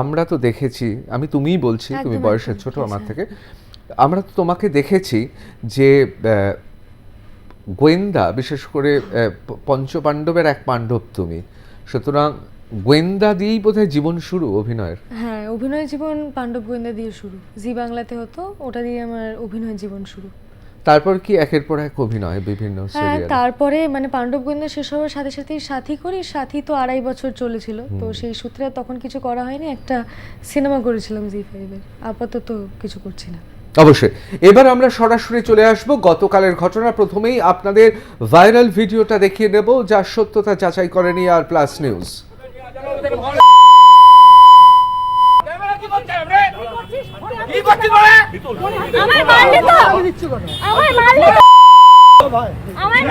আমরা তো দেখেছি আমি তুমিই বলছি তুমি বয়সের ছোট আমার। থেকে। আমরা তো তোমাকে দেখেছি যে গোয়েন্দা বিশেষ করে পঞ্চপাণ্ডবের এক পাণ্ডব তুমি। সুতরাং গোয়েন্দা দিয়েই বোধহয় জীবন শুরু অভিনয়ের। হ্যাঁ অভিনয় জীবন পাণ্ডব গোয়েন্দা দিয়ে শুরু। জি বাংলাতে হতো ওটা দিয়ে আমার অভিনয় জীবন শুরু। তারপর কি একের পর এক অভিনয় বিভিন্ন হ্যাঁ তারপরে মানে পাণ্ডব গোয়েন্দা শেষ হওয়ার সাথে সাথেই সাথী করি সাথী তো আড়াই বছর চলেছিল। তো সেই সূত্রে তখন কিছু করা হয়নি একটা সিনেমা করেছিলাম জি ফাইভের আপাতত কিছু করছি না। অবশ্যই। এবার আমরা সরাসরি চলে আসব গতকালের ঘটনা। প্রথমেই আপনাদের ভাইরাল ভিডিওটা দেখিয়ে দেব যার সত্যতা যাচাই করেনি আর প্লাস নিউজ ক্যামেরা কি করছে রে কি করছিস বলে আমার মারলে তো আমার মারলে তো আমার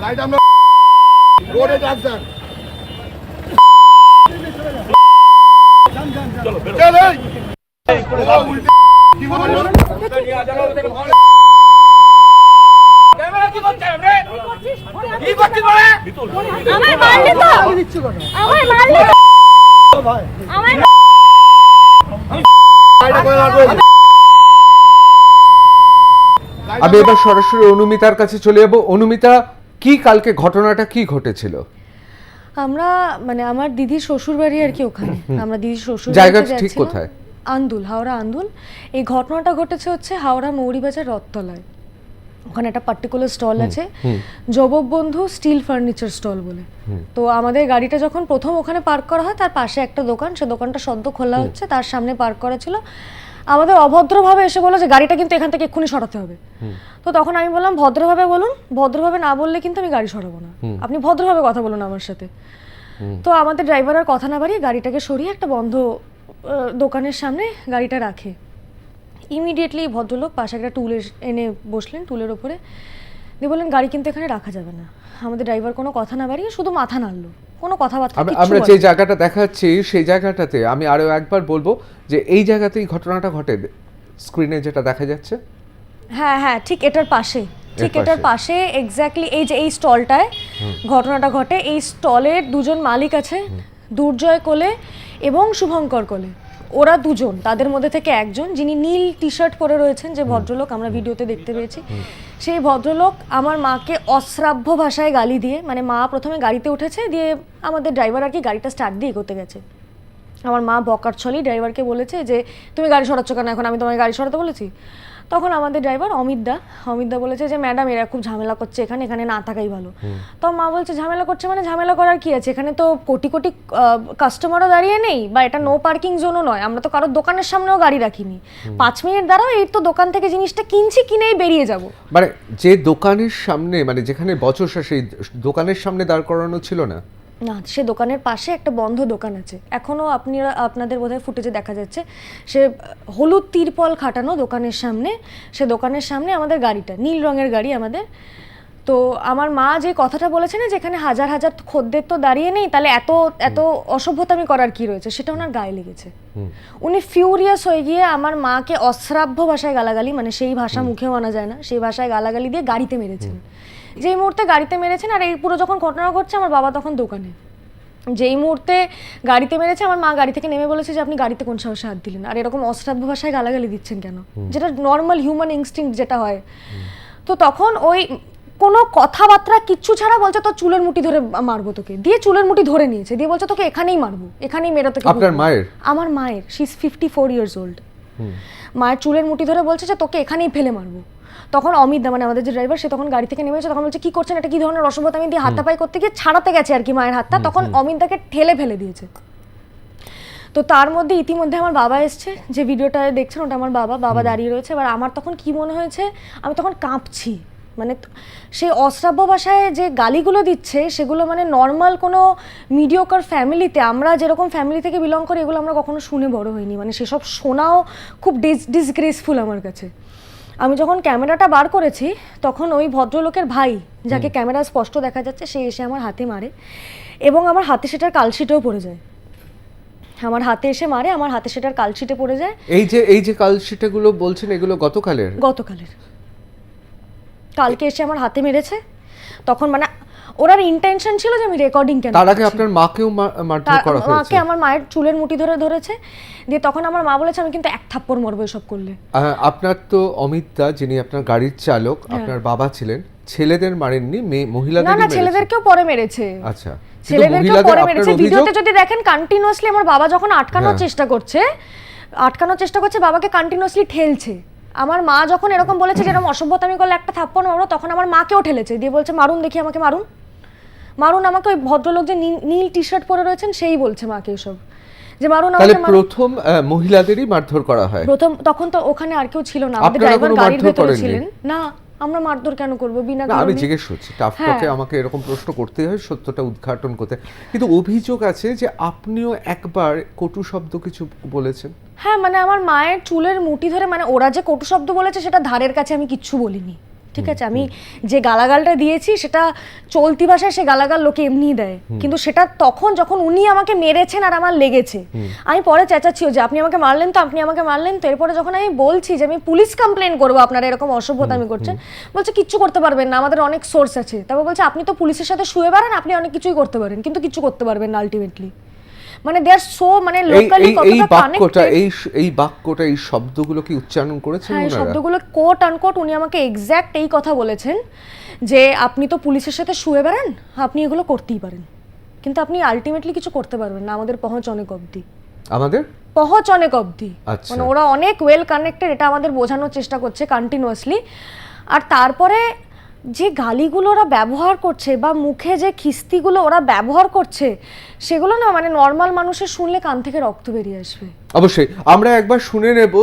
গাড়িটা আমরা রোডে ডাকছেন চল এই। ও, কি বলব? কি করছিস? বলে। মারলে তো? মারলে তো। আমি এবার সরাসরি অনুমিতার কাছে চলে যাব। অনুমিতা কি কালকে ঘটনাটা কি ঘটেছিল? আমরা মানে আমার দিদির শ্বশুর বাড়ি আর কি ওখানে। আমরা দিদির শ্বশুর জায়গাটা বাড়িতে ঠিক কোথায়? আন্দুল হাওড়া আন্দুল। এই ঘটনাটা ঘটেছে হচ্ছে হাওড়া মৌরিবাজার রথতলায়। ওখানে একটা পার্টিকুলার স্টল আছে জবব বন্ধু স্টিল ফার্নিচার স্টল বলে। তো আমাদের গাড়িটা যখন প্রথম ওখানে পার্ক করা হয় তার পাশে একটা দোকান সে দোকানটা সদ্য খোলা হচ্ছে তার সামনে পার্ক করা ছিল। আমাদের অভদ্রভাবে এসে বলল যে গাড়িটা কিন্তু এখান থেকে এক্ষুনি সরাতে হবে। তো তখন আমি বললাম ভদ্রভাবে বলুন ভদ্রভাবে না বললে কিন্তু আমি গাড়ি সরাবো না। আপনি ভদ্রভাবে কথা বলুন আমার সাথে। তো আমাদের ড্রাইভার আর কথা না বাড়িয়ে গাড়িটাকে সরিয়ে একটা বন্ধ দোকানের সামনে গাড়িটা রাখে। ইমিডিয়েটলি ভদ্রলোক পাশে একটা টুলের এনে বসলেন টুলের ওপরে। দিয়ে বললেন গাড়ি কিন্তু এখানে রাখা যাবে না। আমাদের ড্রাইভার কোনো কথা না বাড়িয়ে শুধু মাথা নাড়লো। কোনো কথাবার্তা আমরা যে জায়গাটা দেখাচ্ছি সেই জায়গাটাতে আমি আরও একবার বলব যে এই জায়গাতেই ঘটনাটা ঘটে। স্ক্রিনে যেটা দেখা যাচ্ছে। হ্যাঁ হ্যাঁ ঠিক এটার পাশে। ঠিক এটার পাশে। এক্স্যাক্টলি এই যে এই স্টলটায় ঘটনাটা ঘটে। এই স্টলের দুজন মালিক আছে দুর্জয় কোলে এবং শুভঙ্কর কোলে। ওরা দুজন তাদের মধ্যে থেকে একজন যিনি নীল টি শার্ট পরে রয়েছেন যে ভদ্রলোক আমরা ভিডিওতে দেখতে পেয়েছি। সেই ভদ্রলোক আমার মাকে অশ্রাব্য ভাষায় গালি দিয়ে মানে মা প্রথমে গাড়িতে উঠেছে দিয়ে আমাদের ড্রাইভার আর কি গাড়িটা স্টার্ট দিয়ে এগোতে গেছে। আমার মা বকার ছলেই ড্রাইভারকে বলেছে যে তুমি গাড়ি সরাচ্ছ কেন এখন? আমি তোমাকে গাড়ি সরাতে বলেছি? তখন আমাদের ড্রাইভার অমিত দা। অমিত দা বলেছে যে ম্যাডাম এরা খুব ঝামেলা করছে এখানে এখানে না থাকাই ভালো। তো মা বলছে ঝামেলা করছে মানে ঝামেলা করার কি আছে? এখানে তো কোটি কোটি কাস্টমারও দাঁড়িয়ে নেই বা এটা নো পার্কিং জোনও নয়। আমরা তো কারোর দোকানের সামনেও গাড়ি রাখিনি। পাঁচ মিনিট দাঁড়াও এই তো দোকান থেকে জিনিসটা কিনছি কিনেই বেরিয়ে যাব। মানে যে দোকানের সামনে মানে যেখানে বচসা সেই দোকানের সামনে দাঁড় করানো ছিল না না সে দোকানের পাশে একটা বন্ধ দোকান আছে। এখনও আপনারা আপনাদের বোধহয় ফুটেজে দেখা যাচ্ছে সে হলুদ তিরপল খাটানো দোকানের সামনে সে দোকানের সামনে আমাদের গাড়িটা নীল রঙের গাড়ি আমাদের। তো আমার মা যে কথাটা বলেছে না যেখানে হাজার হাজার খদ্দের তো দাঁড়িয়ে নেই তাহলে এত এত অসভ্যতামি করার কি রয়েছে? সেটা ওনার গায়ে লেগেছে। উনি ফিউরিয়াস হয়ে গিয়ে আমার মাকে অশ্রাব্য ভাষায় গালাগালি মানে সেই ভাষা মুখেও আনা যায় না সেই ভাষায় গালাগালি দিয়ে গাড়িতে মেরেছেন। যেই মুহূর্তে গাড়িতে মেরেছেন আর এই পুরো যখন ঘটনা ঘটছে আমার বাবা তখন দোকানে। যেই মুহূর্তে গাড়িতে মেরেছে আমার মা গাড়ি থেকে নেমে বলেছে যে আপনি গাড়িতে কোন সাহসে হাত দিলেন? আর এরকম অশ্রাব্য ভাষায় গালাগালি দিচ্ছেন কেন? যেটা নর্মাল হিউম্যান ইনস্টিংক্ট যেটা হয়। তো তখন ওই কোনো কথাবার্তা কিচ্ছু ছাড়া বলছে তো চুলের মুঠি ধরে মারবো তোকে। দিয়ে চুলের মুঠি ধরে নিয়েছে। দিয়ে বলছে তোকে এখানেই মারবো। এখানেই মেরে তোকে আপনার মায়ের? আমার মায়ের। She is fifty four years old মায়ের চুলের মুঠি ধরে বলছে যে তোকে এখানেই ফেলে মারবো। তখন অমিত দা মানে আমাদের যে ড্রাইভার সে তখন গাড়ি থেকে নেমেছে তখন বলছে কি করছেন? এটা কি ধরনের অসভ্যতা আমি দিয়ে হাতাপাই করতে গিয়ে ছাড়াতে গেছে আর কি মায়ের হাতটা। তখন অমিত দাকে ঠেলে ফেলে দিয়েছে। তো তার মধ্যে ইতিমধ্যে আমার বাবা এসছে যে ভিডিওটা দেখছেন ওটা আমার বাবা বাবা দাঁড়িয়ে রয়েছে। এবার আমার তখন কি মনে হয়েছে আমি তখন কাঁপছি। মানে সেই অশ্রাব্য ভাষায় যে গালিগুলো দিচ্ছে সেগুলো মানে নর্মাল কোনো মিডিওকার ফ্যামিলিতে আমরা যেরকম ফ্যামিলি থেকে বিলং করি এগুলো আমরা কখনো শুনে বড় হইনি। মানে সেসব শোনাও খুব ডিস ডিসগ্রেসফুল আমার কাছে। আমি যখন ক্যামেরাটা বার করেছি তখন ওই ভদ্রলোকের ভাই যাকে ক্যামেরা স্পষ্ট দেখা যাচ্ছে সে এসে আমার হাতে মারে এবং আমার হাতে সেটার কালশিটেও পড়ে যায়। আমার হাতে এসে মারে আমার হাতে সেটার কালশিটে পড়ে যায়। এই যে এই যে কালশিটেগুলো বলছেন এগুলো গতকালের? গতকালের। কালকে এসে আমার হাতে মেরেছে। তখন মানে ওনার ইন্টেনশন ছিল যে আমি রেকর্ডিং কেন তার আগে আপনার মাকেও মারধর করা হয়েছে। মাকে আমার মায়ের চুলের মুঠি ধরে ধরেছে। দিয়ে তখন আমার মা বলেছে আমি কিন্তু এক থাপ্পড় মরবো এসব করলে। আপনার তো অমিত দা যিনি আপনার গাড়ির চালক আপনার বাবা ছিলেন ছেলেদের মারেননি মেয়ে মহিলাদের না না ছেলেদেরকেও পরে মেরেছে। আচ্ছা। ছেলেদেরকেও পরে মেরেছে। ভিডিওতে যদি দেখেন কন্টিনিউয়াসলি আমার বাবা যখন আটকানোর হ্যাঁ। চেষ্টা করছে আটকানোর চেষ্টা করছে বাবাকে কন্টিনিউয়াসলি ঠেলছে। আমার মা যখন এরকম বলেছে যে এরকম অসভ্যতামি করলে একটা থাপ্পড় মারো তখন আমার মাকেও ঠেলেছে। দিয়ে বলছে মারুন দেখি আমাকে মারুন। মারুন আমাকে ওই ভদ্রলোক যে নীল- টি শার্ট পরে রয়েছেন সেই বলছে মাকে এসব। যে মারুন আমাকে প্রথম মহিলাদেরই মারধর করা হয়? প্রথম তখন তো ওখানে আর কেউ ছিল না আমাদের ড্রাইভার গাড়ির ভেতরে ছিলেন। না আমরা মারধর কেন করব? বিনা আমি জিজ্ঞেস করছি টাফটকে হ্যাঁ। আমাকে এরকম প্রশ্ন করতে হয় সত্যটা উদ্ঘাটন করতে কিন্তু অভিযোগ আছে যে আপনিও একবার কটু শব্দ কিছু বলেছেন? হ্যাঁ মানে আমার মায়ের চুলের মুঠি ধরে মানে ওরা যে কটু শব্দ বলেছে সেটা ধারের কাছে আমি কিচ্ছু বলিনি। ঠিক আছে আমি যে গালাগালটা দিয়েছি সেটা চলতি ভাষায় সে গালাগাল লোকে এমনিই দেয়। কিন্তু সেটা তখন যখন উনি আমাকে মেরেছেন আর আমার লেগেছে আমি পরে চেঁচাচ্ছিও যে আপনি আমাকে মারলেন তো আপনি আমাকে মারলেন তো এরপরে যখন আমি বলছি যে আমি পুলিশ কমপ্লেন করব আপনারা এরকম অসভ্যতা আমি করছেন বলছে কিচ্ছু করতে পারবেন না আমাদের অনেক সোর্স আছে। তারপর বলছে আপনি তো পুলিশের সাথে শুয়ে বেড়ান আপনি অনেক কিছুই করতে পারেন কিন্তু কিছু করতে পারবেন না আলটিমেটলি মানে দে আর সো মানে লোকালি এই- এই বাক্যটা এই এই বাক্যটা এই শব্দগুলো কি উচ্চারণ করেছেন হ্যাঁ শব্দগুলো কোট আনকোট উনি আমাকে এক্স্যাক্ট এই কথা বলেছেন যে আপনি তো পুলিশের সাথে শুয়ে বেড়ান আপনি এগুলো করতেই পারেন। কিন্তু আপনি আলটিমেটলি কিছু করতে পারবেন না আমাদের পৌঁছ অনেক অবধি। আমাদের? পৌঁছ অনেক অবধি। আচ্ছা। মানে ওরা অনেক ওয়েল কানেক্টেড এটা আমাদের বোঝানোর চেষ্টা করছে কন্টিনিউয়াসলি আর তারপরে যে গালিগুলো ওরা ব্যবহার করছে বা মুখে যে খিস্তিগুলো ওরা ব্যবহার করছে, সেগুলো না মানে নর্মাল মানুষের শুনলে কান থেকে রক্ত বেরিয়ে আসবে। অবশ্যই। আমরা একবার শুনে নেব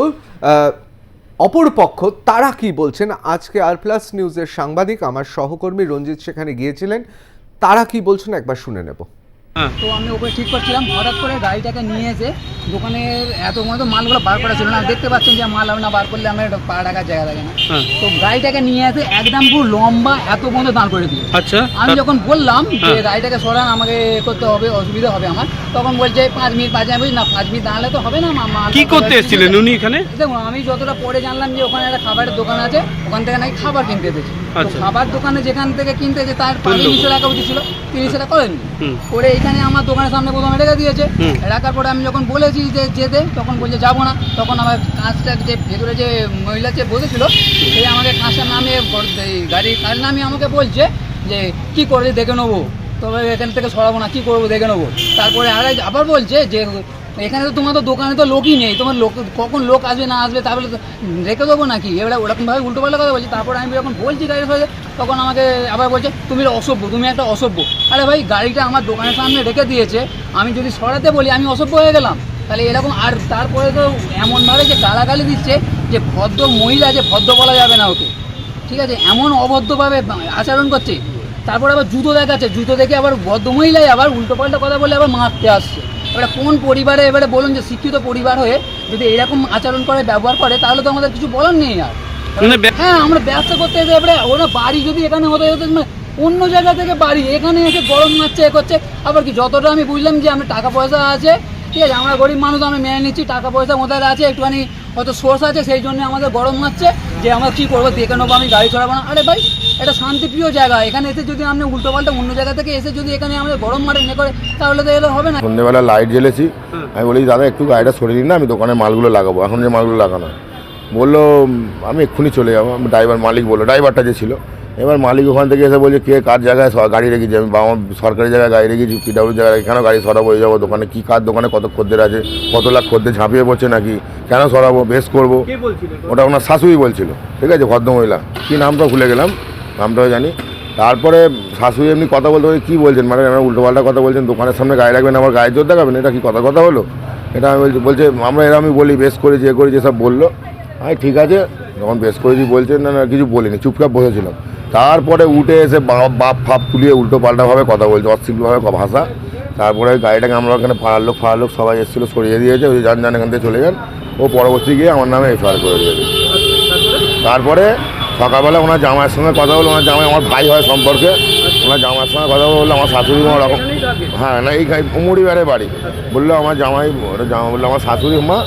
অপর পক্ষ তারা কি বলছেন। আজকে আর প্লাস নিউজের সাংবাদিক আমার সহকর্মী রঞ্জিত সেখানে গিয়েছিলেন। তারা কি বলছেন একবার শুনে নেব। তো আমি ওপরে ঠিক করছিলাম হঠাৎ করে গাড়িটাকে নিয়ে এসে দোকানের এত মতো মালগুলো বার করা ছিল না। দেখতে পাচ্ছেন যে মাল না বার করলে আমার পা রাখার জায়গা থাকে না। তো গাড়িটাকে নিয়ে এসে একদম পুরো লম্বা এত পর্যন্ত দাঁড় করে দিল। আচ্ছা। আমি যখন বললাম যে গাড়িটাকে সরান আমাকে করতে হবে অসুবিধা হবে আমার তখন বলছে পাঁচ মিনিট পাঁচ আমি না পাঁচ মিনিট দাঁড়ালে তো হবে না মা- কি করতে এসেছিলেন। উনি এখানে? দেখুন আমি যতটা পরে জানলাম যে ওখানে একটা খাবারের দোকান আছে ওখান থেকে নাকি খাবার কিনতে এসেছে। খাবার দোকানে যেখান থেকে কিনতে এসেছে তার। নিচে রাখা উচিত ছিল সেটা করেননি হুম। করে এখানে আমার দোকানের সামনে প্রথমে রেখে দিয়েছে। রাখার পরে আমি যখন বলেছি যে যেতে তখন বলছে যাব না। তখন আমার কাঁচটা যে ভেতরে যে মহিলা যে বসেছিল সে আমাকে কাঁচটা নামিয়ে গাড়ির কাঁচ নামিয়ে আমাকে বলছে যে কি করে দেখে নেব? তবে এখান থেকে সরাবো না কি করব দেখে নেব? তারপরে আর আবার বলছে যে এখানে তো তোমার তো দোকানে তো লোকই নেই। তোমার লোক, কখন লোক আসবে, না আসবে তাহলে তো রেখে দেবো নাকি? এবারে ওরকমভাবে উল্টো পাল্টা কথা বলছি। তারপরে আমি যখন বলছি গাড়ির সাথে, তখন আমাকে আবার বলছে, তুমি অসভ্য, তুমি একটা অসভ্য। আরে ভাই, গাড়িটা আমার দোকানের সামনে রেখে দিয়েছে। আমি যদি সরাতে বলি, আমি অসভ্য হয়ে গেলাম। তাহলে এরকম আর তারপরে তো এমনভাবে যে গালাগালি দিচ্ছে, যে ভদ্র মহিলা যে ভদ্র বলা যাবে না ওকে। ঠিক আছে, এমন অভদ্রভাবে আচরণ করছে। তারপর আবার জুতো দেখাচ্ছে। জুতো দেখে আবার ভদ্র মহিলাই আবার উল্টো পাল্টা কথা বলে আবার মারতে আসছে। এবারে কোন পরিবারে এবারে বলুন যে শিক্ষিত পরিবার হয়ে যদি এরকম আচরণ করে ব্যবহার করে তাহলে তো আমাদের কিছু বলার নেই আর। মানে হ্যাঁ আমরা ব্যবসা করতে এসে এবারে ওরা বাড়ি যদি এখানে হতে হতো মানে অন্য জায়গা থেকে বাড়ি এখানে এসে গরম মারছে এ করছে। আবার কি যতটা আমি বুঝলাম যে আমি টাকা পয়সা আছে ঠিক আছে আমরা গরিব মানুষ আমি মেনে নিচ্ছি টাকা পয়সা ওদের আছে একটুখানি হয়তো সোর্স আছে সেই জন্য আমাদের গরম হচ্ছে যে আমরা কী করব দেখে নেব আমি গাড়ি চড়াবো না? আরে ভাই এটা শান্তিপ্রিয় জায়গা। এখানে এসে যদি আপনি উল্টো পাল্টা অন্য জায়গা থেকে এসে যদি এখানে আমাদের গরম মারে এনে করে তাহলে তো এলে হবে না। সন্ধ্যেবেলা লাইট জ্বেলেছি। আমি বলি দাদা একটু গাড়িটা সরিয়ে দিন না আমি দোকানে মালগুলো লাগাবো। এখন যে মালগুলো লাগানো বলল আমি এক্ষুনি চলে যাব। ড্রাইভার মালিক বলল ড্রাইভারটা যে ছিল এবার মালিক ওখান থেকে এসে বলছে কে কার জায়গায় গাড়ি রেখেছি? আমি বাবা সরকারি জায়গায় গাড়ি রেখেছি পিডাব্লিউ জায়গায় এখানেও গাড়ি সরাবো? হয়ে যাব দোকানে। কী কার দোকানে কত খদ্দের আছে? কত লাখ খদ্দের ঝাঁপিয়ে পড়ছে নাকি? কেন সরাবো? বেশ করব। ওটা ওনার শাশুড়ি বলছিল। ঠিক আছে ভদ্রমহিলা। কী নামটা ভুলে গেলাম। নামটাও জানি। তারপরে শাশুড়ি এমনি কথা বলতে বলে কী বলছেন? মানে উল্টো উল্টোপাল্টা কথা বলছেন। দোকানের সামনে গায়ে রাখবেন আমার গায়ে জোর দেখাবেন? এটা কি কথা কথা হলো? এটা আমি বলছি বলছে আমরা এরা আমি বলি বেশ করেছি এ করেছি সব বলল। আমি ঠিক আছে। যখন বেশ করেছি বলছেন না না কিছু বলিনি। চুপচাপ বসেছিলাম। তারপরে উঠে এসে বাপ ফাপ তুলিয়ে উল্টো পাল্টাভাবে কথা বলছে অশ্লীলভাবে ভাষা। তারপরে গাড়িটাকে আমরা ওখানে পাড়ার লোক ফাড়ার লোক সবাই এসেছিল, সরিয়ে দিয়েছে, ওই যান যান এখান থেকে চলে যান। ও পরবর্তী গিয়ে আমার নামে এফআইআর করে দিয়েছে। তারপরে সকালবেলা ওনার জামাইয়ের সঙ্গে কথা বলল ওনার জামাই আমার ভাই হয় সম্পর্কে, ওনার জামাইয়ের সঙ্গে কথা বলল, আমার শাশুড়ি মা ওরকম হ্যাঁ না, এই উমুড়িবারে বাড়ি। বলল, আমার জামাই জামা বলল, আমার শাশুড়ি মা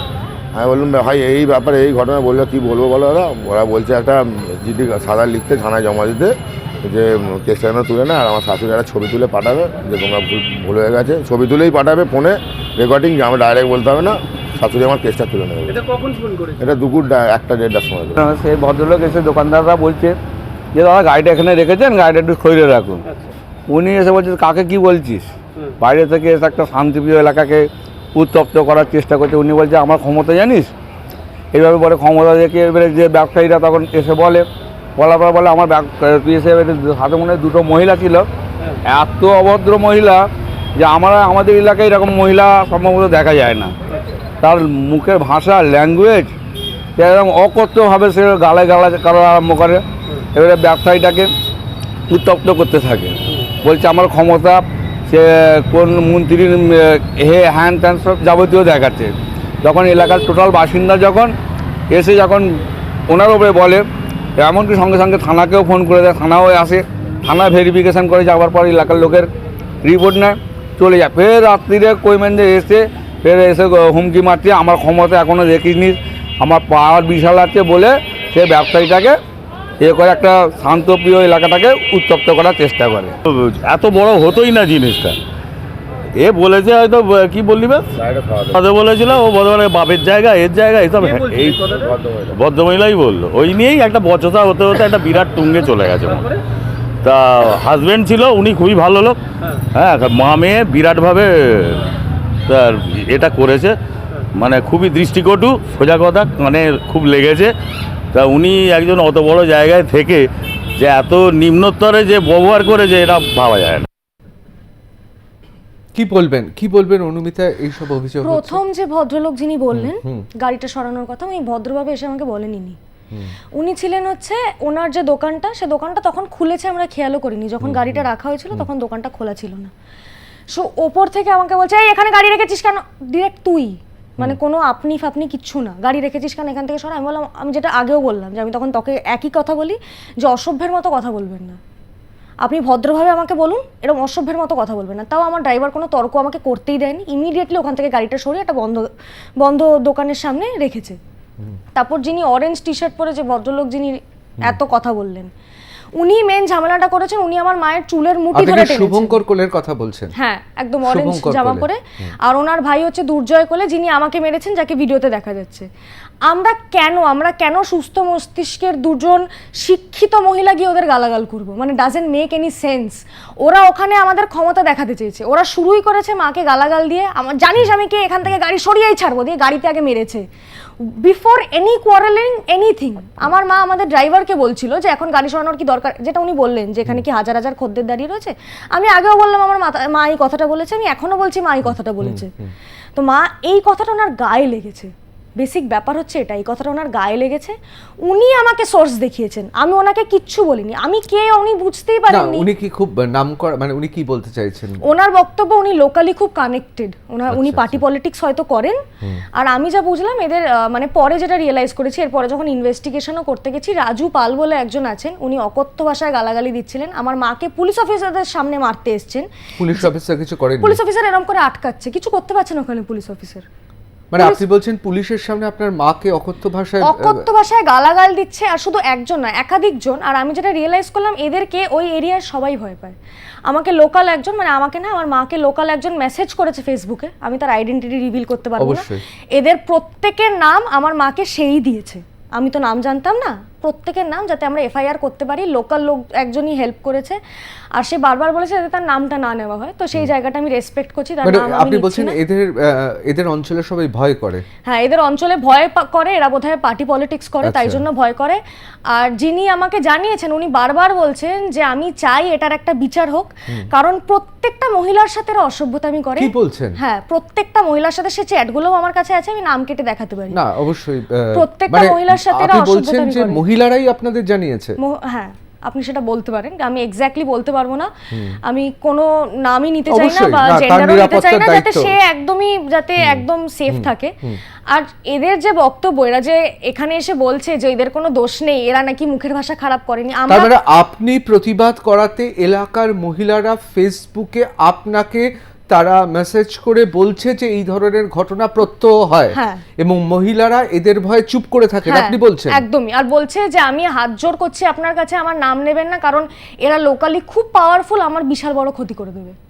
আমি বললাম ভাই এই ব্যাপারে এই ঘটনা বলল কী বলব বলো দাদা? ওরা বলছে একটা জিডি সাদা লিখতে থানায় জমা দিতে যে কেসটা যেন তুলে না আর আমার শাশুড়ি একটা ছবি তুলে পাঠাবে যে তোমরা ভুল ভুল হয়ে গেছে। ছবি তুলেই পাঠাবে ফোনে রেকর্ডিং যে আমার ডাইরেক্ট বলতে হবে না শাশুড়ি আমার কেসটা তুলে নেবে। এটা কখন ফোন করেছে? এটা দুপুর একটা দেড়টার সময়। সেই ভদ্রলোক এসে দোকানদাররা বলছে যে দাদা গাড়িটা এখানে রেখেছেন গাড়িটা একটু খৈরে রাখুন। আচ্ছা। উনি এসে বলছে কাকে কি বলছিস? বাইরে থেকে এসে একটা শান্তিপ্রিয় এলাকাকে উত্তপ্ত করার চেষ্টা করছে। উনি বলছে, আমার ক্ষমতা জানিস? এইভাবে বলে ক্ষমতা দেখে এবারে যে ব্যবসায়ীরা তখন এসে বলে, বলার পর বলে, আমার তুই এসে হাতে মনে দুটো মহিলা ছিল। এত অভদ্র মহিলা যে আমরা, আমাদের এলাকায় এরকম মহিলা সম্ভবত দেখা যায় না। তার মুখের ভাষা ল্যাঙ্গুয়েজ এরকম অকথ্যভাবে সে গালায় গালা করা আরম্ভ করে। এবারে ব্যবসায়ীটাকে উত্তপ্ত করতে থাকে। বলছে, আমার ক্ষমতা সে কোন মন্ত্রীর হে হ্যান ত্যান সব যাবতীয় দেখাচ্ছে। যখন এলাকার টোটাল বাসিন্দা যখন এসে যখন ওনার ওপরে বলে, এমনকি সঙ্গে সঙ্গে থানাকেও ফোন করে দেয়, থানাও আসে, থানা ভেরিফিকেশান করে যাওয়ার পর এলাকার লোকের রিপোর্ট নেয়, চলে যায়। ফের রাত্রিরে কৈমেন্দে এসে, ফের এসে হুমকি মারছে, আমার ক্ষমতা এখনও দেখিসনি আমার পাওয়ার বিশাল আছে বলে সে ব্যবসায়ীটাকে এ করে একটা শান্তপ্রিয় এলাকাটাকে উত্তপ্ত করার চেষ্টা করে। এত বড় হতোই না জিনিসটা। এ বলেছে হয়তো কি বললি খাওয়া বলেছিল ও বলে বাপের জায়গা এর জায়গা এইসব কে এই? ভদ্রমহিলাই বলল। ওই নিয়েই একটা বচসা হতে হতে একটা বিরাট টুঙ্গে চলে গেছে। তা হাজবেন্ড ছিল উনি খুবই ভালো লোক। হ্যাঁ মা মেয়ে বিরাটভাবে তার এটা করেছে। মানে খুবই দৃষ্টিকটু সোজা কথা মানে খুব লেগেছে। তা উনি একজন অত বড় জায়গায় থেকে যে এত নিম্নস্তরে যে ব্যবহার করেছে এটা ভাবা যায় না। কি বলবেন? কি বলবেন অনুমিতা? এইসব অভিযোগ প্রথম যে ভদ্রলোক যিনি বললেন গাড়িটা সরানোর কথা উনি ভদ্রভাবে এসে আমাকে বলেনি উনি ছিলেন হচ্ছে ওনার যে দোকানটা সে দোকানটা তখন খুলেছে আমরা খেয়ালও করিনি। যখন গাড়িটা রাখা হয়েছিল তখন দোকানটা খোলা ছিল না। সো ওপর থেকে আমাকে বলছে এই এখানে গাড়ি রেখেছিস কেন? ডিরেক্ট তুই। মানে কোনো আপনি ফাপনি কিচ্ছু না। গাড়ি রেখেছিস কেন? এখান থেকে সরা। আমি বললাম আমি যেটা আগেও বললাম যে আমি তখন তোকে একই কথা বলি যে অসভ্যের মতো কথা বলবেন না। আপনি ভদ্রভাবে আমাকে বলুন এরকম অসভ্যের মতো কথা বলবেন না। তাও আমার ড্রাইভার কোনো তর্ক আমাকে করতেই দেয়নি। ইমিডিয়েটলি ওখান থেকে গাড়িটা সরিয়ে একটা বন্ধ বন্ধ দোকানের সামনে রেখেছে। তারপর যিনি অরেঞ্জ টি শার্ট পরে যে ভদ্রলোক যিনি এত কথা বললেন উনি মেন ঝামেলাটা করেছেন উনি আমার মায়ের চুলের মুঠি ধরে টেনেছেন। শুভঙ্কর কোলের কথা বলছেন? হ্যাঁ একদম অরেঞ্জ জামা পরে। আর ওনার ভাই হচ্ছে দুর্জয় কোলে যিনি আমাকে মেরেছেন যাকে ভিডিওতে দেখা যাচ্ছে। আমরা কেন আমরা কেন সুস্থ মস্তিষ্কের দুজন শিক্ষিত মহিলা গিয়ে ওদের গালাগাল করব? মানে ডাজেন্ট মেক এনি সেন্স ওরা ওখানে আমাদের ক্ষমতা দেখাতে চেয়েছে। ওরা শুরুই করেছে মাকে গালাগাল দিয়ে। আমার জানিস আমি কি এখান থেকে গাড়ি সরিয়েই ছাড়বো? দিয়ে গাড়িতে আগে মেরেছে। বিফোর এনি কোয়ারেলিং এনিথিং আমার মা আমাদের ড্রাইভারকে বলছিল যে এখন গাড়ি সরানোর কি দরকার? যেটা উনি বললেন যে এখানে কি হাজার হাজার খদ্দের দাঁড়িয়ে রয়েছে? আমি আগেও বললাম আমার মা এই কথাটা বলেছে। আমি এখনও বলছি মা এই কথাটা বলেছে। তো মা এই কথাটা ওনার গায়ে লেগেছে। বেসিক ব্যাপার হচ্ছে এটা এই কথাটা ওনার গায়ে লেগেছে। উনি আমাকে সোর্স দেখিয়েছেন। আমি ওনাকে কিচ্ছু বলিনি। আমি কে উনি বুঝতেই না পারেননি। উনি কি খুব নাম করা মানে উনি কি বলতে চাইছেন? ওনার বক্তব্য উনি লোকালি খুব কানেক্টেড ওনার উনি আচ্ছা, পার্টি পলিটিক্স হয়তো করেন। আর আমি যা বুঝলাম এদের মানে পরে যেটা রিয়েলাইজ করেছি এরপরে যখন ইনভেস্টিগেশনও করতে গেছি রাজু পাল বলে একজন আছেন উনি অকথ্য ভাষায় গালাগালি দিচ্ছিলেন। আমার মাকে পুলিশ অফিসারদের সামনে মারতে এসছেন। পুলিশ অফিসার কিছু করেন পুলিশ অফিসার এরকম করে আটকাচ্ছে। কিছু করতে পারছেন ওখানে পুলিশ অফিসার মানে আপনি বলছেন পুলিশের সামনে আপনার মাকে অকথ্য ভাষায় অকথ্য ভাষায় গালাগাল দিচ্ছে আর শুধু একজন না একাধিক জন। আর আমি যেটা রিয়েলাইজ করলাম এদেরকে ওই এরিয়ার সবাই ভয় পায়। আমাকে লোকাল একজন মানে আমাকে না আমার মাকে লোকাল একজন মেসেজ করেছে ফেসবুকে আমি তার আইডেন্টিটি রিভিল করতে পারব না। এদের প্রত্যেকের নাম আমার মাকে সেই দিয়েছে। আমি তো নাম জানতাম না প্রত্যেকের নাম যাতে আমরা এফআইআর করতে পারি লোকাল লোক একজনই হেল্প করেছে। আর সে বারবার বলেছে যাতে তার নামটা না নেওয়া হয়। তো সেই জায়গাটা আমি রেসপেক্ট করছি তার মানে নাম আমি আপনি বলছেন এদের এদের অঞ্চলে সবাই ভয় করে। হ্যাঁ এদের অঞ্চলে ভয় করে এরা বোধহয় পার্টি পলিটিক্স করে তাই আচ্ছা। জন্য ভয় করে। আর যিনি আমাকে জানিয়েছেন উনি বারবার বলছেন যে আমি চাই এটার একটা বিচার হোক। কারণ প্রত্যেকটা মহিলার সাথে এরা অসভ্যতামি করে। কি বলছেন? হ্যাঁ প্রত্যেকটা মহিলার সাথে সে চ্যাটগুলোও আমার কাছে আছে আমি নাম কেটে দেখাতে পারি। না অবশ্যই প্রত্যেকটা মানে মহিলার সাথে এরা অসভ্যতামি করে। মহিলারাই আপনাদের জানিয়েছে? হ্যাঁ আপনি সেটা বলতে পারেন। আমি এক্স্যাক্টলি বলতে পারব না। আমি কোনো নামই নিতে চাই না বা জেন্ডারও নিতে চাই না যাতে সে একদমই যাতে একদম সেফ থাকে। আর এদের যে বক্তব্য এরা যে এখানে এসে বলছে যে এদের কোনো দোষ নেই এরা নাকি মুখের ভাষা খারাপ করেনি আমরা মানে আপনি প্রতিবাদ করাতে এলাকার মহিলারা ফেসবুকে আপনাকে তারা মেসেজ করে বলছে যে এই ধরনের ঘটনা প্রত্যহ হয়। হ্যাঁ। এবং মহিলারা এদের ভয়ে চুপ করে থাকেন। হ্যাঁ, আপনি বলছেন? একদমই। আর বলছে যে আমি হাত জোর করছি আপনার কাছে আমার নাম নেবেন না কারণ এরা লোকালি খুব পাওয়ারফুল আমার বিশাল বড় ক্ষতি করে দেবে।